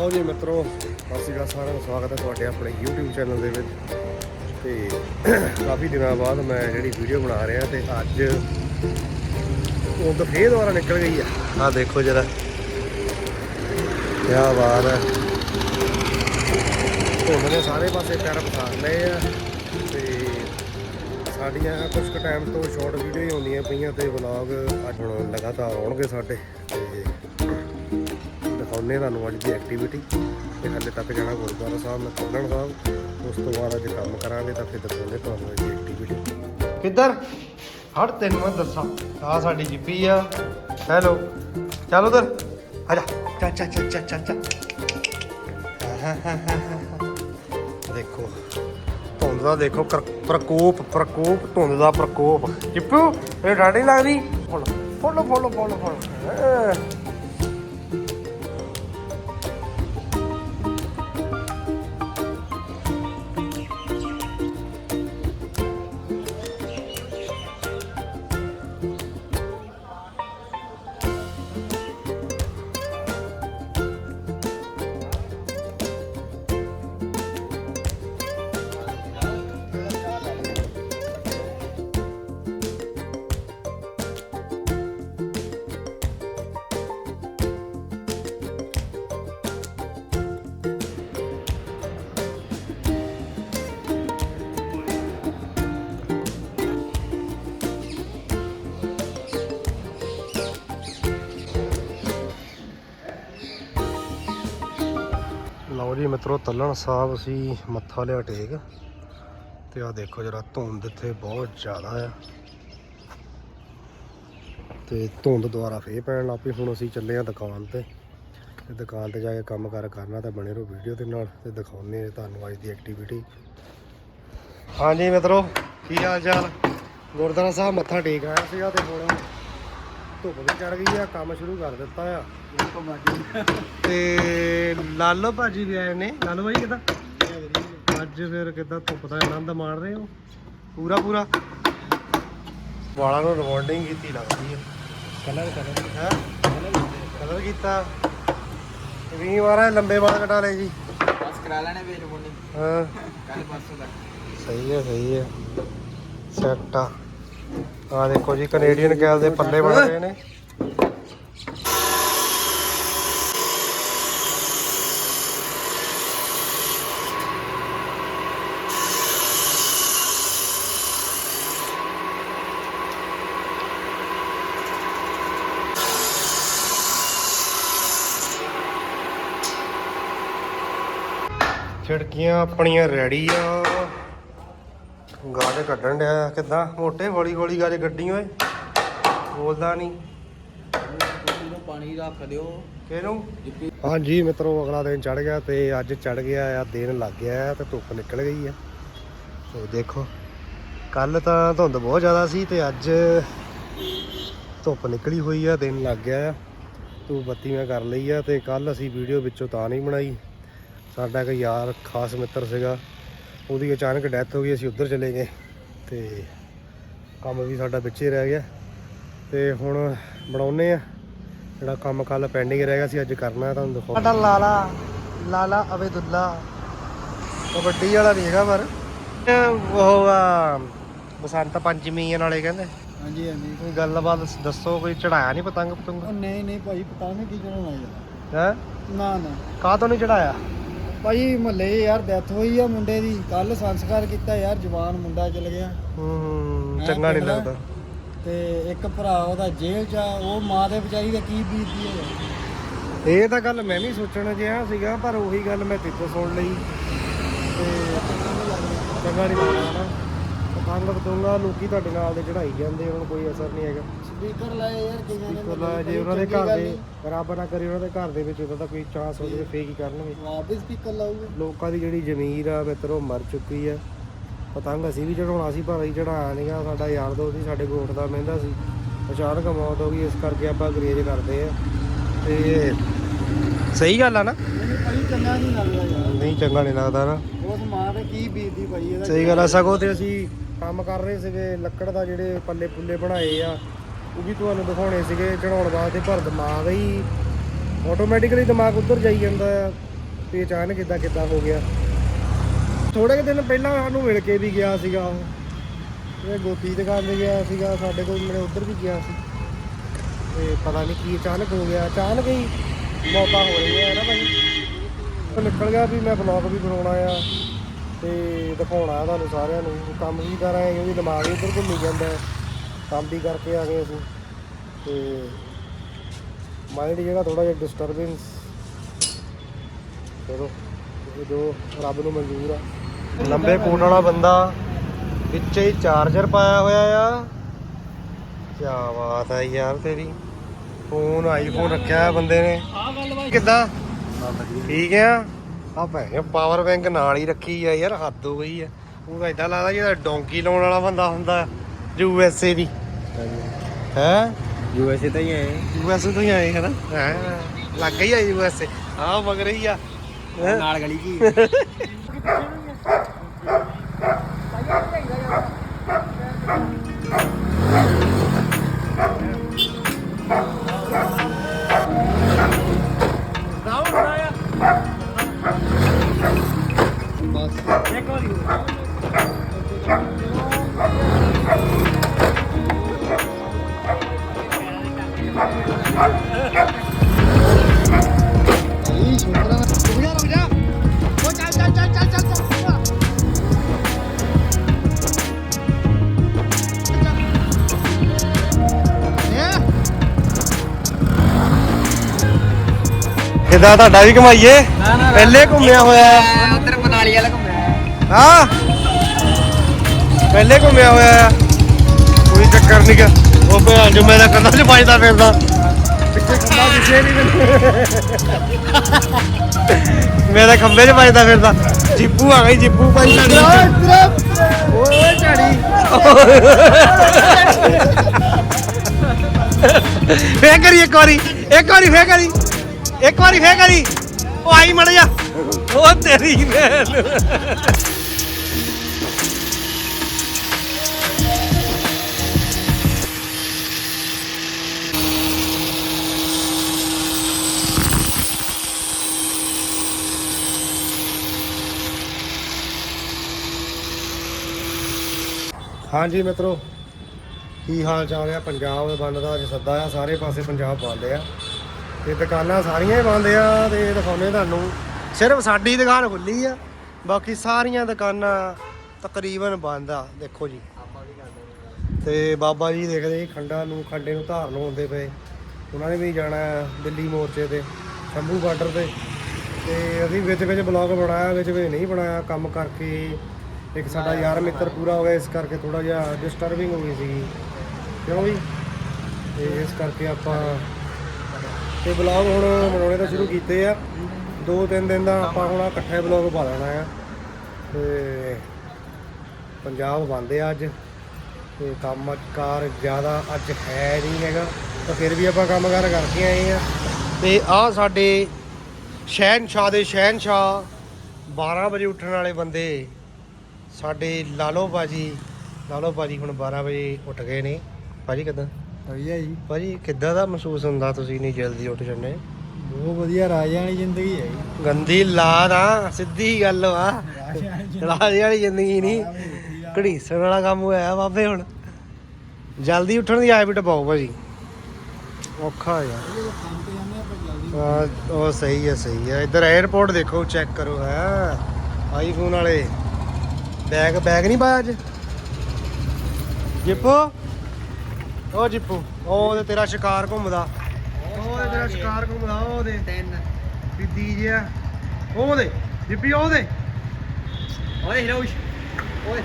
ਲਓ ਜੀ ਮਿੱਤਰੋ ਸਤਿ ਸ਼੍ਰੀ ਅਕਾਲ ਸਾਰਿਆਂ ਨੂੰ ਸਵਾਗਤ ਹੈ ਤੁਹਾਡੇ ਆਪਣੇ YouTube ਚੈਨਲ ਦੇ ਵਿੱਚ। ਤੇ ਕਾਫੀ ਦਿਨਾਂ ਬਾਅਦ ਮੈਂ ਜਿਹੜੀ ਵੀਡੀਓ ਬਣਾ ਰਿਹਾ ਤੇ ਅੱਜ ਉਹ ਤਾਂ ਫੇਰ ਦੁਬਾਰਾ ਨਿਕਲ ਗਈ ਆ। ਆ ਦੇਖੋ ਜਰਾ। ਕੀ ਬਾਤ ਹੈ। ਧੁੰਦ ਨੇ ਸਾਰੇ ਪਾਸੇ ਪੈਰ ਪਸਾਰ ਲਏ ਆ ਤੇ ਸਾਡੀਆਂ ਕੁਝ ਕੁ ਟਾਈਮ ਤੋਂ ਸ਼ਾਰਟ ਵੀਡੀਓ ਹੀ ਹੁੰਦੀਆਂ ਪਈਆਂ ਤੇ ਵਲੌਗ ਅੱਜ ਹੁਣ ਲਗਾਤਾਰ ਆਉਣਗੇ ਸਾਡੇ। ਤੇ ਦਿਖਾਉਂਦੇ ਤੁਹਾਨੂੰ ਅੱਜ ਦੀ ਐਕਟੀਵਿਟੀ ਤੇ ਹਾਲੇ ਤੱਕ ਜਾਣਾ ਗੁਰਦੁਆਰਾ ਸਾਹਿਬ, ਮੈਂ ਸਾਹਿਬ, ਉਸ ਤੋਂ ਬਾਅਦ ਅੱਜ ਕੰਮ ਕਰਾਂਗੇ ਤਾਂ ਫਿਰ ਦਿਖਾਉਂਦੇ ਤੁਹਾਨੂੰ ਅੱਜ ਦੀ ਐਕਟੀਵਿਟੀ ਕਿੱਧਰ? ਹੜ, ਤੈਨੂੰ ਮੈਂ ਦੱਸਾਂ। ਆ ਸਾਡੀ ਜਿੱਪੀ ਆ। ਹੈਲੋ ਚੱਲ ਉਧਰ। ਆ ਜਾ। ਚੱਲ ਚੱਲ ਚੱਲ ਚੱਲ ਚੱਲ ਦੇਖੋ, ਧੁੰਦ ਦਾ ਦੇਖੋ ਪ੍ਰਕੋਪ ਪ੍ਰਕੋਪ, ਧੁੰਦ ਦਾ ਪ੍ਰਕੋਪ। ਚਿੱਪੂ ਇਹ ਡਾਢੀ ਲੱਗਦੀ? Follow follow follow follow. ਲਓ ਜੀ ਮਿੱਤਰੋ, ਤੱਲਣ ਸਾਹਿਬ ਅਸੀਂ ਮੱਥਾ ਲਿਆ ਟੇਕ। ਤੇ ਆ ਦੇਖੋ ਜਰਾ ਧੁੰਦ ਇੱਥੇ ਬਹੁਤ ਜ਼ਿਆਦਾ ਆ। ਤੇ ਧੁੰਦ ਦੁਆਰਾ ਫੇਰ ਪੈਣ ਲੱਗ ਪਈ। ਹੁਣ ਅਸੀਂ ਚੱਲੇ ਆ ਦੁਕਾਨ ਤੇ। ਤੇ ਦੁਕਾਨ ਤੇ ਜਾ ਕੇ ਕੰਮ ਕਾਰ ਕਰਨਾ ਤਾਂ ਬਣੇ ਰਹੋ ਵੀਡੀਓ ਦੇ ਨਾਲ। ਤੇ ਦਿਖਾਉਂਦੇ ਆ ਤੁਹਾਨੂੰ ਅੱਜ ਦੀ ਐਕਟੀਵਿਟੀ ਹਾਂਜੀ ਮਿੱਤਰੋ, ਕੀ ਹਾਲ ਚਾਲ? ਗੁਰਦੁਆਰਾ ਸਾਹਿਬ ਮੱਥਾ ਟੇਕ ਆਇਆ ਸੀਗਾ ਤੇ ਹੁਣ ਧੁੱਪ ਵੀ ਚੜ ਗਈ ਆ ਕੰਮ ਸ਼ੁਰੂ ਕਰ ਦਿੱਤਾ ਆ। ਤੇ ਲਾਲੋ ਭਾਜੀ ਵੀ ਆਏ ਨੇ। ਲਾਲੋ ਭਾਈ ਕਿਦਾਂ? ਅੱਜ ਫਿਰ ਕਿਦਾਂ ਧੁੱਪ ਦਾ ਆਨੰਦ ਮਾਣ ਰਹੇ ਹੋ? ਪੂਰਾ ਪੂਰਾ? ਵਾਲਾਂ ਨੂੰ ਰਿਬੌਂਡਿੰਗ ਕੀਤੀ ਲੱਗਦੀ ਹੈ? ਕਲਰ ਕਲਰ ਹੈ ਕਲਰ ਕੀਤਾ। ਵੀ ਵਾਰਾਂ ਲੰਬੇ ਵਾਲ ਕਟਾ ਲਏ ਜੀ। ਬਸ ਕਰਾ ਲੈਣੇ ਵੇਚ ਬੋਣੀ ਹਾਂ। ਕੱਲ ਪਰਸੋਂ ਤੱਕ ਸਹੀ ਹੈ ਸਹੀ ਹੈ। ਸੈੱਟ ਆ। ਆ ਦੇਖੋ ਜੀ ਕੈਨੇਡੀਅਨ ਗੈਲ ਦੇ ਪੱਲੇ ਬਣ ਗਏ ਨੇ। ਖਿੜਕੀਆਂ ਆਪਣੀਆਂ ਰੈਡੀ ਆ। ਗਾਜ ਕੱਢਣ ਡਿਆ ਕਿਦਾਂ? ਮੋਟੇ ਹੌਲੀ ਹੌਲੀ ਗਾਜ ਗੱਡੀ ਓਏ। ਬੋਲਦਾ ਨਹੀਂ। ਨੂੰ ਪਾਣੀ ਰੱਖ ਦਿਓ ਕਿਹਨੂੰ? ਹਾਂਜੀ ਮਿੱਤਰੋ, ਅਗਲਾ ਦਿਨ ਚੜ ਗਿਆ ਤੇ ਅੱਜ ਚੜ ਗਿਆ ਆ, ਦਿਨ ਲੱਗ ਗਿਆ ਤੇ ਧੁੱਪ ਨਿਕਲ ਗਈ ਆ। ਸੋ ਦੇਖੋ ਕੱਲ ਤਾਂ ਧੁੰਦ ਬਹੁਤ ਜ਼ਿਆਦਾ ਸੀ ਤੇ ਅੱਜ ਧੁੱਪ ਨਿਕਲੀ ਹੋਈ ਆ, ਦਿਨ ਲੱਗ ਗਿਆ ਆ। ਧੂਪ ਬੱਤੀ ਮੈਂ ਕਰ ਲਈ ਆ ਤੇ ਕੱਲ ਅਸੀਂ ਵੀਡੀਓ ਵਿੱਚੋਂ ਤਾਂ ਨਹੀਂ ਬਣਾਈ। ਸਾਡਾ ਇੱਕ ਯਾਰ ਖਾਸ ਮਿੱਤਰ ਸੀਗਾ। ਉਹਦੀ ਅਚਾਨਕ ਡੈਥ ਹੋ ਗਈ ਅਸੀਂ ਉੱਧਰ ਚਲੇ ਗਏ ਤੇ ਕੰਮ ਵੀ ਸਾਡਾ ਵਿੱਚੇ ਰਹਿ ਗਿਆ। ਤੇ ਹੁਣ ਬਣਾਉਨੇ ਆ ਜਿਹੜਾ ਕੰਮ ਕੱਲ ਪੈਂਡਿੰਗ ਰਹਿ ਗਿਆ ਸੀ ਅੱਜ ਕਰਨਾ ਤੁਹਾਨੂੰ ਦਿਖਾਓ ਸਾਡਾ ਲਾਲਾ ਲਾਲਾ ਅਬੇਦੁੱਲਾ। ਕਬੱਡੀ ਵਾਲਾ ਨਹੀਂ ਹੈਗਾ ਪਰ ਉਹ ਆ ਬਸੰਤ ਪੰਚਮੀ ਨਾਲੇ ਕਹਿੰਦੇ। ਹਾਂਜੀ ਹਾਂਜੀ। ਕੋਈ ਗੱਲਬਾਤ ਦੱਸੋ ਕੋਈ ਚੜਾਇਆ ਨਹੀਂ ਪਤੰਗ ਪਤੰਗ ਉਹ ਨਹੀਂ ਨਹੀਂ ਭਾਈ ਪਤਾ ਨਹੀਂ ਕੀ ਚੜਾਉਣਾ ਯਾਰ ਹੈ? ਨਾ ਨਾ। ਕਾਹ ਤੋਂ ਨਹੀਂ ਚੜਾਇਆ? ਭਾਈ ਮਹੱਲੇ ਯਾਰ ਡੈਥ ਹੋਈ ਆ ਮੁੰਡੇ ਦੀ ਕੱਲ ਸੰਸਕਾਰ ਕੀਤਾ ਯਾਰ ਜਵਾਨ ਮੁੰਡਾ ਚਲ ਗਿਆ ਹੂੰ ਹੈਂ, ਚੰਗਾ ਨਹੀਂ? ਲੱਗਦਾ ਤੇ ਇੱਕ ਭਰਾ ਉਹਦਾ ਜੇਲ੍ਹ 'ਚ ਆ ਉਹ ਮਾਂ ਦੇ ਵਿਚਾਰੀ ਦਾ ਕੀ ਬੀਤਦੀ ਹੈ। ਇਹ ਤਾਂ ਗੱਲ ਮੈਂ ਵੀ ਸੋਚਣ ਜਿਹਾ ਸੀਗਾ ਪਰ ਉਹੀ ਗੱਲ ਮੈਂ ਤੇਤੋਂ ਸੁਣ ਲਈ ਤੇ ਚੰਗਾ ਨਹੀਂ ਲੱਗਦਾ ਪਤੰਗ ਪਤੰਗਾ ਲੋਕੀ ਤੁਹਾਡੇ ਨਾਲ ਦੇ ਚੜਾਈ ਜਾਂਦੇ ਉਹਨਾਂ ਨੂੰ ਕੋਈ ਅਸਰ ਨਹੀਂ ਹੈਗਾ। ਸਪੀਕਰ ਲਾਏ ਯਾਰ ਕਈਆਂ ਨੇ ਕੋਲਾ ਜੇ ਉਹਨਾਂ ਦੇ ਘਰ ਦੇ ਰੱਬ ਨਾ ਕਰੇ ਉਹਨਾਂ ਦੇ ਘਰ ਦੇ ਵਿੱਚ ਉਹਦਾ ਤਾਂ ਕੋਈ ਚਾਂਸ ਹੋ ਜਾਵੇ ਫੇਕ ਹੀ ਕਰਨਗੇ? ਵਾਪਸ ਸਪੀਕਰ ਲਾਊਗਾ। ਲੋਕਾਂ ਦੀ ਜਿਹੜੀ ਜ਼ਮੀਰ ਆ ਮਿੱਤਰੋ ਮਰ ਚੁੱਕੀ ਆ। ਪਤੰਗ ਅਸੀਂ ਵੀ ਚੜਾਉਣਾ ਸੀ ਪਰ ਅਸੀਂ ਚੜਾਇਆ ਨਹੀਂਗਾ। ਸਾਡਾ ਯਾਰ ਦੋਸਤ ਸੀ ਸਾਡੇ ਗੋਠ ਦਾ ਮਹਿੰਦਾ ਸੀ। ਅਚਾਨਕ ਮੌਤ ਹੋ ਗਈ ਇਸ ਕਰਕੇ ਆਪਾਂ ਗਰੇਜ ਕਰਦੇ ਆ। ਤੇ ਸਹੀ ਗੱਲ ਆ ਨਾ? ਮੈਨੂੰ ਭਾਈ ਚੰਗਾ ਨਹੀਂ ਲੱਗਦਾ ਯਾਰ। ਨਹੀਂ ਚੰਗਾ ਨਹੀਂ ਲੱਗਦਾ ਨਾ। ਉਸ ਮਾਂ ਦੇ ਕੀ ਬੀਤਦੀ ਭਾਈ ਇਹਦਾ? ਸਹੀ ਗੱਲ ਆ ਸਗੋਂ ਤੇ ਅਸੀਂ ਕੰਮ ਕਰ ਰਹੇ ਸੀਗੇ ਲੱਕੜ ਦਾ ਜਿਹੜੇ ਪੱਲੇ ਪੁੱਲੇ ਬਣਾਏ ਆ ਉਹ ਵੀ ਤੁਹਾਨੂੰ ਦਿਖਾਉਣੇ ਸੀਗੇ ਚੜਾਉਣ ਵਾਸਤੇ ਪਰ ਦਿਮਾਗ ਹੀ ਆਟੋਮੈਟਿਕਲੀ ਦਿਮਾਗ ਉੱਧਰ ਜਾਈ ਜਾਂਦਾ ਆ ਵੀ ਅਚਾਨਕ ਕਿੱਦਾਂ ਕਿੱਦਾਂ ਹੋ ਗਿਆ। ਥੋੜੇ ਕੁ ਦਿਨ ਪਹਿਲਾਂ ਸਾਨੂੰ ਮਿਲ ਕੇ ਵੀ ਗਿਆ ਸੀਗਾ ਉਹ। ਇਹ ਗੋਤੀ ਦੁਕਾਨ ਤੇ ਗਿਆ ਸੀਗਾ ਸਾਡੇ ਕੋਲ ਮੇਰੇ ਉੱਧਰ ਵੀ ਗਿਆ ਸੀ। ਤੇ ਪਤਾ ਨਹੀਂ ਕੀ ਅਚਾਨਕ ਹੋ ਗਿਆ। ਅਚਾਨਕ ਹੀ ਮੌਕਾ ਹੋ ਰਿਹਾ ਹੈ ਨਾ ਭਾਈ। ਨਿਕਲ ਗਿਆ ਵੀ ਮੈਂ ਬਲੌਗ ਵੀ ਬਣਾਉਣਾ ਆ ਤੇ ਦਿਖਾਉਣਾ ਆ ਤੁਹਾਨੂੰ ਸਾਰਿਆਂ ਨੂੰ। ਕੰਮ ਵੀ ਕਰ ਆਏ ਕਿਉਂਕਿ ਦਿਮਾਗ ਹੀ ਇੱਧਰ ਘੁੰਮੀ ਜਾਂਦਾ ਕੰਮ ਵੀ ਕਰਕੇ ਆ ਗਏ ਅਸੀਂ। ਤੇ ਮਾਈਂਡ ਜਿਹੜਾ ਥੋੜਾ ਜਿਹਾ ਡਿਸਟਰਬੈਂਸ ਚਲੋ ਜੋ ਰੱਬ ਨੂੰ ਮਨਜ਼ੂਰ ਆ। ਲੰਬੇ ਕੋਟ ਵਾਲਾ ਬੰਦਾ ਵਿੱਚ ਹੀ ਚਾਰਜਰ ਪਾਇਆ ਹੋਇਆ ਆ। ਕੀ ਬਾਤ ਹੈ ਯਾਰ ਤੇਰੀ। ਫੋਨ ਆਈਫੋਨ ਰੱਖਿਆ ਹੈ ਬੰਦੇ ਨੇ। ਕਿੱਦਾਂ? ਠੀਕ ਆ? ਆ ਭੈਣ ਪਾਵਰ ਬੈਂਕ ਨਾਲ ਹੀ ਰੱਖੀ ਆ ਯਾਰ ਹੱਦ ਹੋ ਗਈ ਆ। ਉਹ ਇਦਾਂ ਲੱਗਦਾ ਜਿਵੇਂ ਡੋਂਕੀ ਲਾਉਣ ਵਾਲਾ ਬੰਦਾ ਹੁੰਦਾ ਯੂ ਐਸ ਏ ਦੀ ਹੈ? ਯੂਐਸਏ ਤਾਂ ਹੀ ਆਏ ਯੂ ਐਸ ਏ ਤੋਂ ਹੀ ਆਏ ਹੈ ਨਾ ਹੈ? ਲੱਗ ਗਈ ਆ ਯੂ ਐਸ ਏ ਆ ਮਗ ਰਹੀ ਆ। ਹੈਂ? ਨਾਲ ਗਲੀ ਕੀ? ਕਿੱਦਾਂ ਤੁਹਾਡਾ ਵੀ ਕਮਾਈਏ ਨਾ, ਨਾ। ਪਹਿਲੇ ਘੁੰਮਿਆ ਹੋਇਆ ਹੈ ਉਧਰ ਮਨਾਲੀ ਵਾਲਾ ਘੁੰਮਿਆ ਹਾਂ ਪਹਿਲੇ ਘੁੰਮਿਆ ਹੋਇਆ ਆ ਕੋਈ ਚੱਕਰ ਨਹੀਂ ਗਾ ਉਹ ਭੈਣ ਜੋ ਮੇਰਾ ਕੰਨਾਂ 'ਚ ਵੱਜਦਾ ਫਿਰਦਾ। ਪਿੱਛੇ ਖੰਭਾ ਦਿਸੇ ਨਹੀਂ ਮੈਨੂੰ ਮੇਰੇ ਖੰਭੇ 'ਚ ਵੱਜਦਾ ਫਿਰਦਾ। ਜਿੱਪੂ ਆ ਗਈ, ਜਿੱਪੂ ਭਾਈ ਸਾਡੀ। ਓਏ ਝਾੜੀ ਫੇਰ ਕਰੀ ਇੱਕ ਵਾਰੀ ਇੱਕ ਵਾਰੀ ਫੇਰ ਕਰੀ। ਇੱਕ ਵਾਰੀ ਫੇਰ ਕਰੀ। ਉਹ ਆਈ ਮੜ ਜਾ। ਉਹ ਤੇਰੀ ਭੈਣ ਹਾਂਜੀ ਮਿੱਤਰੋ, ਕੀ ਹਾਲ ਚਾਲ ਆ? ਪੰਜਾਬ ਦੇ ਬੰਦ ਦਾ ਅੱਜ ਸੱਦਾ ਆ, ਸਾਰੇ ਪਾਸੇ ਪੰਜਾਬ ਬੰਦ ਆ। ਤੇ ਦੁਕਾਨਾਂ ਸਾਰੀਆਂ ਹੀ ਬੰਦ ਆ ਤੇ ਦਿਖਾਉਣੇ ਤੁਹਾਨੂੰ। ਸਿਰਫ ਸਾਡੀ ਦੁਕਾਨ ਖੁੱਲੀ ਆ, ਬਾਕੀ ਸਾਰੀਆਂ ਦੁਕਾਨਾਂ ਤਕਰੀਬਨ ਬੰਦ ਆ, ਦੇਖੋ ਜੀ। ਤੇ ਬਾਬਾ ਜੀ ਦੇਖਦੇ ਜੀ, ਖੰਡਾ ਨੂੰ, ਖੰਡੇ ਨੂੰ ਧਾਰਨ ਹੁੰਦੇ ਪਏ। ਉਹਨਾਂ ਨੇ ਵੀ ਜਾਣਾ ਦਿੱਲੀ ਮੋਰਚੇ ਤੇ, ਸ਼ੰਭੂ ਬਾਰਡਰ ਤੇ। ਤੇ ਅਸੀਂ ਵਿੱਚ ਵਿੱਚ ਬਲੌਗ ਬਣਾਇਆ, ਵਿੱਚ ਵਿੱਚ ਨਹੀਂ ਬਣਾਇਆ, ਕੰਮ ਕਰਕੇ ਇੱਕ ਸਾਡਾ ਯਾਰ ਮਿੱਤਰ ਪੂਰਾ ਹੋ ਗਿਆ, ਇਸ ਕਰਕੇ ਥੋੜਾ ਜਿਹਾ ਡਿਸਟਰਬਿੰਗ ਹੋ ਗਈ ਸੀ ਕਿਉਂ ਵੀ ਤੇ ਇਸ ਕਰਕੇ ਆਪਾਂ ਤੇ ਬਲੌਗ ਹੁਣ ਬਣਾਉਣੇ ਤਾਂ ਸ਼ੁਰੂ ਕੀਤੇ ਆ। ਦੋ ਤਿੰਨ ਦਿਨ ਦਾ ਆਪਾਂ ਹੁਣ ਇਕੱਠੇ ਬਲੌਗ ਪਾ ਲੈਣਾ ਆ। ਤੇ ਪੰਜਾਬ ਬੰਦੇ ਆ ਅੱਜ। ਤੇ ਕੰਮਕਾਰ ਜ਼ਿਆਦਾ ਅੱਜ ਹੈ ਨਹੀਂ ਹੈਗਾ। ਤਾਂ ਫਿਰ ਵੀ ਆਪਾਂ ਕੰਮ ਕੰਮਕਾਰ ਕਰਕੇ ਆਏ ਆ। ਤੇ ਆਹ ਸਾਡੇ ਸ਼ਹਿਨशाह ਦੇ ਸ਼ਹਿਨशाह 12 ਵਜੇ ਉੱਠਣ ਵਾਲੇ ਬੰਦੇ ਸਾਡੇ ਲਾਲੋ ਬਾਜੀ ਲਾਲੋ ਬਾਜੀ ਹੁਣ 12 ਵਜੇ ਉੱਠ ਗਏ ਨੇ। ਭਾਜੀ ਕਿਦਾਂ? ਵਧੀਆ ਜੀ। ਭਾਜੀ ਕਿੱਦਾਂ ਦਾ ਮਹਿਸੂਸ ਹੁੰਦਾ ਤੁਸੀਂ ਨਹੀਂ ਜਲਦੀ ਉੱਠ ਜੰਨੇ ਬਹੁਤ ਵਧੀਆ ਰਾਜਿਆਂ ਵਾਲੀ ਜ਼ਿੰਦਗੀ ਹੈ ਜੀ। ਗੰਦੀ ਲਾਦ ਆ ਸਿੱਧੀ ਗੱਲ ਵਾ। ਰਾਜਿਆਂ ਵਾਲੀ ਰਾਜੇ ਵਾਲੀ ਜ਼ਿੰਦਗੀ ਨਹੀਂ। ਘੜੀਸਣ ਵਾਲਾ ਕੰਮ ਹੋਇਆ ਬਾਬੇ ਹੁਣ। ਜਲਦੀ ਉੱਠਣ ਦੀ ਹੈਬਿਟ ਪਾਓ ਭਾਜੀ। ਔਖਾ ਯਾਰ। ਆ ਉਹ ਸਹੀ ਹੈ ਸਹੀ ਹੈ ਇੱਧਰ 에어ਪੋਰਟ ਦੇਖੋ ਚੈੱਕ ਕਰੋ ਹੈ। ਆਈਫੋਨ ਵਾਲੇ। ਬੈਗ ਬੈਗ ਨਹੀਂ ਪਾਇਆ ਅੱਜ? ਜਿੱਪੂ? ਉਹ ਜਿੱਪੂ ਉਹ ਉਹਦੇ ਤੇਰਾ ਸ਼ਿਕਾਰ ਘੁੰਮਦਾ। ਉਹ ਉਹਦੇ ਤੇਰਾ ਸ਼ਿਕਾਰ ਘੁੰਮਦਾ ਉਹ ਉਹਦੇ ਤਿੰਨ। ਬਿੱਦੀ ਜਿਹਾ ਉਹ ਉਹਦੇ ਜਿੱਪੀ ਉਹ ਉਹਦੇ ਓਏ ਹੀਰੋਸ਼ ਓਏ।